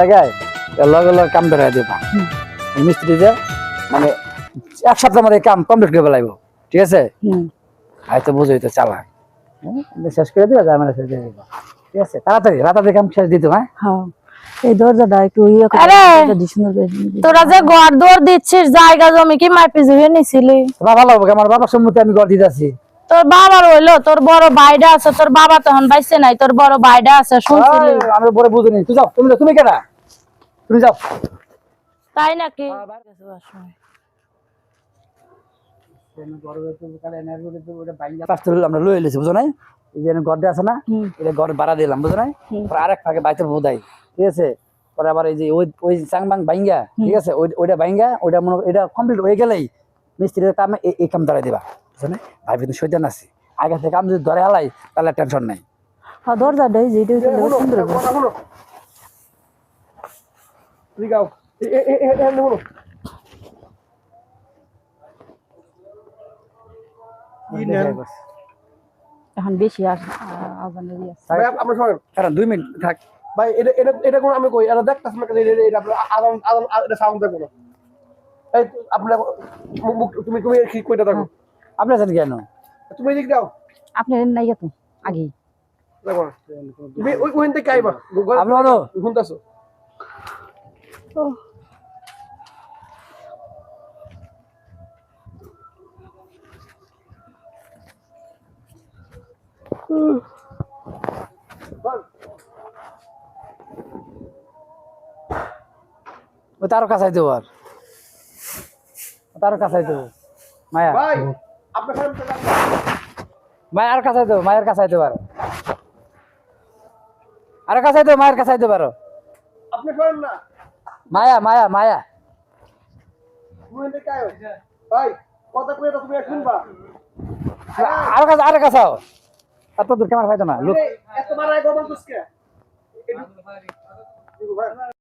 লাগায় লগে লগে কাম ধরে দিবা। মিস্ত্রি যে মানে এক সপ্তাহ মধ্যে কাম কমপ্লিট করে ফেলাইব ঠিক আছে? হয়তো বুঝোই তো এটা শেষ করে দিবা জামেলা শেষ করে দিবা। ঠিক আছে? তাড়াতাড়ি কাম শেষ দিতে হ্যাঁ? হ্যাঁ। এই দরজাটা একটু ইয়ে করে দিয়ে দিয়ে। তোরা যে ঘর দৌড় দিচ্ছিস জায়গা জমি কি মাপি জুড়ে নিছিলি? তোমার ভালো হবে আমার বাবার সম্মতি আমি ঘর দিতে আছি তোর বাবার হইল তোর বড় ভাইডা আছে তোর বাবা তখন বাইসে নাই তোর বড় ভাইডা আছে শুনছিলি আমি পরে বুঝিনি। তুই যাও তুমি তুমি কেনা তুমি যাও। তাই নাকি? আমরা লই এলেছি বুঝো নাই? এই যে গড়টা আছে না। এটা ভাড়া দিলাম বুঝো নাই? পরে আরেক ফাঁকে বাইতে বোধাই ঠিক আছে? পরে আবার এই যে ওই ওই চাংবাং বাইঙ্গা ঠিক আছে? ওই- ওইটা বাইঙ্গা ওইটা মনে এটা কমপ্লিট হয়ে গেলেই মিস্ত্রির কামে এই- কাম দিবা। নাই ভাই কিন্তু সৈতান আছে আগে থেকে কাম যদি ধরে হালাই তাহলে টেনশন নাই। হ্যাঁ দরজাটা এই যে এটা হইলে সুন্দর। এখন বেশি আর আজানের আছে। ভাই আমরা শোনেন কারণ দুই মিনিট থাক। ভাই এটা এটা এটা কোন আমি কই এটা দেখতাছ না এটা এটা আপনার এটা সাউন্ড দেখো না এই তো আপনার মুখ- মুখ- তুমি তুমি কি কইটা দেখো আপনি আছেন কেন? তুমি এদিক দাও। আপনি নাই তো না। তুমি ওই ওইন থেকে আইবা। আপনি বলো। শুনতাছো ও তারও কাছাই দেবো আর। তারও কাছাই দেবো মায়া। আপনার সামনে তো। মায়ের মায়ের কাছাই দেবো আরও কাছাই দেবো মায়ের কাছাই দেবো আরও আপনি শোনেন না। মায়া মায়া মায়া। ভাই কথা কই এটা তুমি শুনবা। আরও কাছে আরও কাছাও আর তো দূর ক্যামেরা পাইতো না লোক এত আই গবল তুসকে